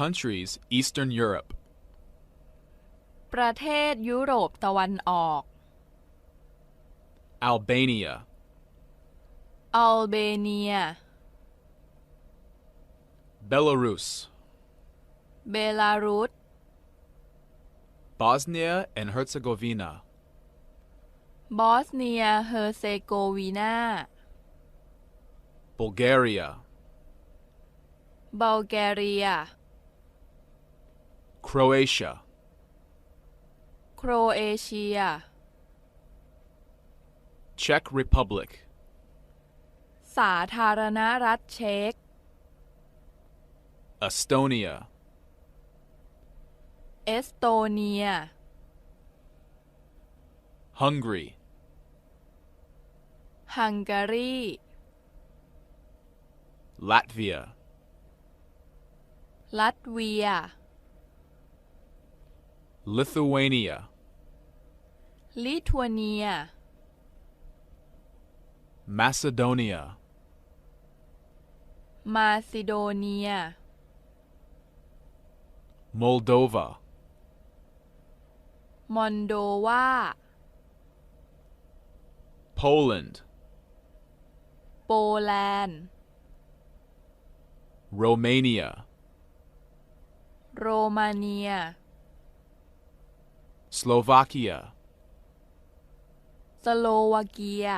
countries Eastern Europe ประเทศยุโรปตะวันออก Albania อัลเบเนีย Belarus เบลารุส Bosnia and Herzegovina บอสเนียเฮอร์เซโกวีนา Bulgaria บัลแกเรีย Croatia โครเอเชีย Czech Republic สาธารณรัฐเช็ก Estonia เอสโตเนีย Hungary ฮังการี Latvia Lithuania. Lithuania. Macedonia. Macedonia. Moldova. Moldova. Poland. Poland. Romania. Romania. โรมาเนีย Slovakia สโลวาเกีย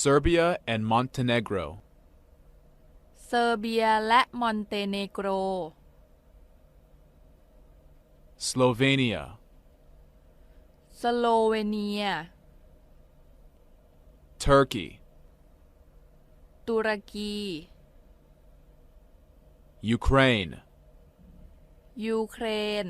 Serbia and Montenegro เซอร์เบียและมอนเตเนโกร Slovenia สโลเวเนีย Turkey ตุรกี Ukraine ยูเครน